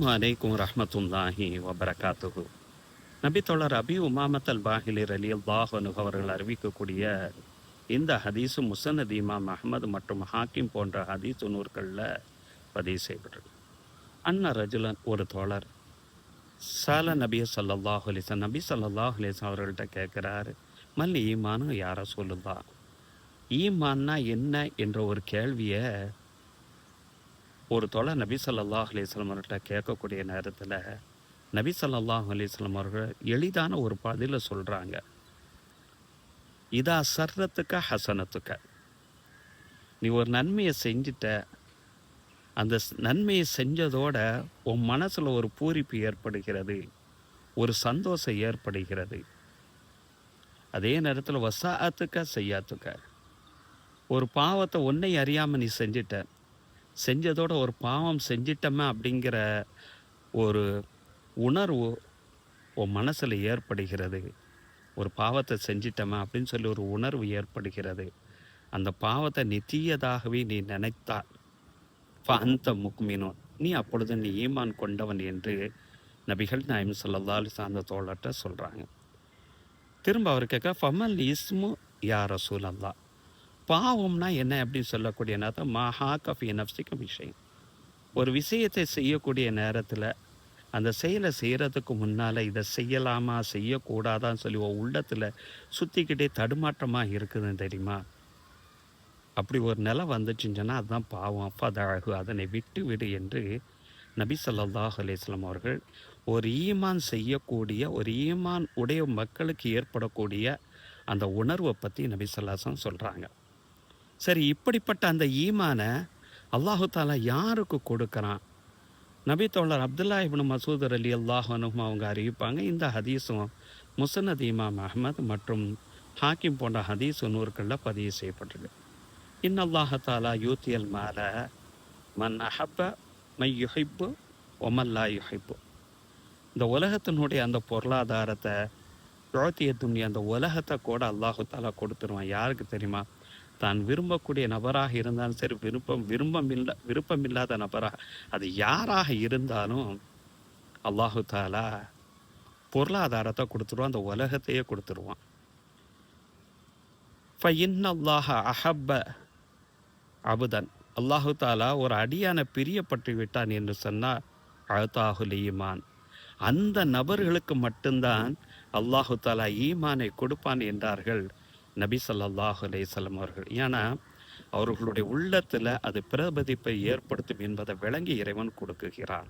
வலைக்கும் ரஹமத்துல்லாஹி வபரகாத்துகு நபி தோழர் அபி உமாமத் அல் பாஹிலிர் அலி அல்லாஹனு அவர்கள் அறிவிக்கக்கூடிய இந்த ஹதீஸு முசனத் இமாம் அஹமது மற்றும் ஹாக்கிம் போன்ற ஹதீஸ் நூற்களில் பதிவு செய்யப்பட்டது அன்ன ரஜுலன் ஒரு தோழர். சால நபிய சல்லாஹ் அலிசன் நபி சல்லாஹ் அலிசன் அவர்கள்ட்ட கேட்குறாரு மல் ஈமானும் யாரை சொல்லுதா? ஈமான்னா என்ன? என்ற ஒரு கேள்வியை ஒரு தொலை நபி ஸல்லல்லாஹு அலைஹி அவர்கிட்ட கேட்கக்கூடிய நேரத்தில் நபி ஸல்லல்லாஹு அலைஹி அவர்கள் எளிதான ஒரு பதில சொல்கிறாங்க இதா சர்றத்துக்க ஹசனத்துக்க. நீ ஒரு நன்மையை செஞ்சிட்ட. அந்த நன்மையை செஞ்சதோட உன் மனசில் ஒரு பூரிப்பு ஏற்படுகிறது. ஒரு சந்தோஷம் ஏற்படுகிறது. அதே நேரத்தில் வசாத்துக்க செய்யாத்துக்க ஒரு பாவத்தை ஒன்றை அறியாமல் நீ செஞ்சிட்ட. செஞ்சதோட ஒரு பாவம் செஞ்சிட்டோமே அப்படிங்கிற ஒரு உணர்வு உன் மனசில் ஏற்படுகிறது. ஒரு பாவத்தை செஞ்சிட்டோமே அப்படின்னு சொல்லி ஒரு உணர்வு ஏற்படுகிறது. அந்த பாவத்தை நித்தியதாகவே நீ நினைத்தால் அந்த முக்மினோன். நீ அப்பொழுது நீ ஈமான் கொண்டவன் என்று நபிகள் நாயம் சொல்லல்லால் சார்ந்த தோழர்கிட்ட சொல்கிறாங்க திரும்ப அவர் கேட்க ஃபமல் இஸ்மு யார் ரசூல் அல்லா பாவம்னா என்ன அப்படின்னு சொல்லக்கூடிய நேரத்தில் மஹா கஃபி நப்சிக்க விஷயம் ஒரு விஷயத்தை செய்யக்கூடிய நேரத்தில் அந்த செயலை செய்கிறதுக்கு முன்னால் இதை செய்யலாமா செய்யக்கூடாதான்னு சொல்லி உள்ளத்தில் சுற்றிக்கிட்டே தடுமாற்றமாக இருக்குதுன்னு தெரியுமா? அப்படி ஒரு நிலை வந்துச்சுன்னா அதுதான் பாவம். அப்பா அழகு அதனை விட்டு விடு என்று நபி ஸல்லல்லாஹு அலிஸ்லாம் அவர்கள் ஒரு ஈமான் செய்யக்கூடிய ஒரு ஈமான் உடைய மக்களுக்கு ஏற்படக்கூடிய அந்த உணர்வை பற்றி நபி சொல்லாசன் சொல்கிறாங்க சரி இப்படிப்பட்ட அந்த ஈமானை அல்லாஹு தாலா யாருக்கு கொடுக்குறான்? நபி தோழர் அப்துல்லா இப்னு மசூதர் அலி அல்லாஹனும் அவங்க அறிவிப்பாங்க. இந்த ஹதீஸும் முசனத் இமாம் அஹ்மத் மற்றும் ஹாக்கிம் போன்ற ஹதீஸ் நூறுகளில் பதிவு செய்யப்பட்டிருக்கு இன் தாலா யூத்தியல் மால மன் அஹப்ப மை யுஹிப்பு ஒமல்லா யுஹிப்பு. இந்த உலகத்தினுடைய அந்த பொருளாதாரத்தை யோத்திய துணி அந்த உலகத்தை கூட அல்லாஹு தாலா கொடுத்துருவான். யாருக்கு தெரியுமா? தான் விரும்பக்கூடிய நபராக இருந்தாலும் சரி விருப்பம் விருப்பம் இல்லாத விருப்பமில்லாத நபராக அது யாராக இருந்தாலும் அல்லாஹு தாலா பொருளாதாரத்தை கொடுத்துருவான் அந்த உலகத்தையே கொடுத்துருவான். அல்லாஹ அஹப்ப அபுதன். அல்லாஹு தாலா ஒரு அடியான பிரியப்பட்டு விட்டான் என்று சொன்னால் அழுத்தாகுல் ஈமான். அந்த நபர்களுக்கு மட்டும்தான் அல்லாஹு தாலா ஈமானை கொடுப்பான் என்றார்கள். நபி ஸல்லல்லாஹு அலேசல்லம் அவர்கள். ஏன்னா அவர்களுடைய உள்ளத்தில் அது பிரபதிப்பை ஏற்படுத்தும் என்பதை விளங்கி இறைவன் கொடுக்குகிறான்.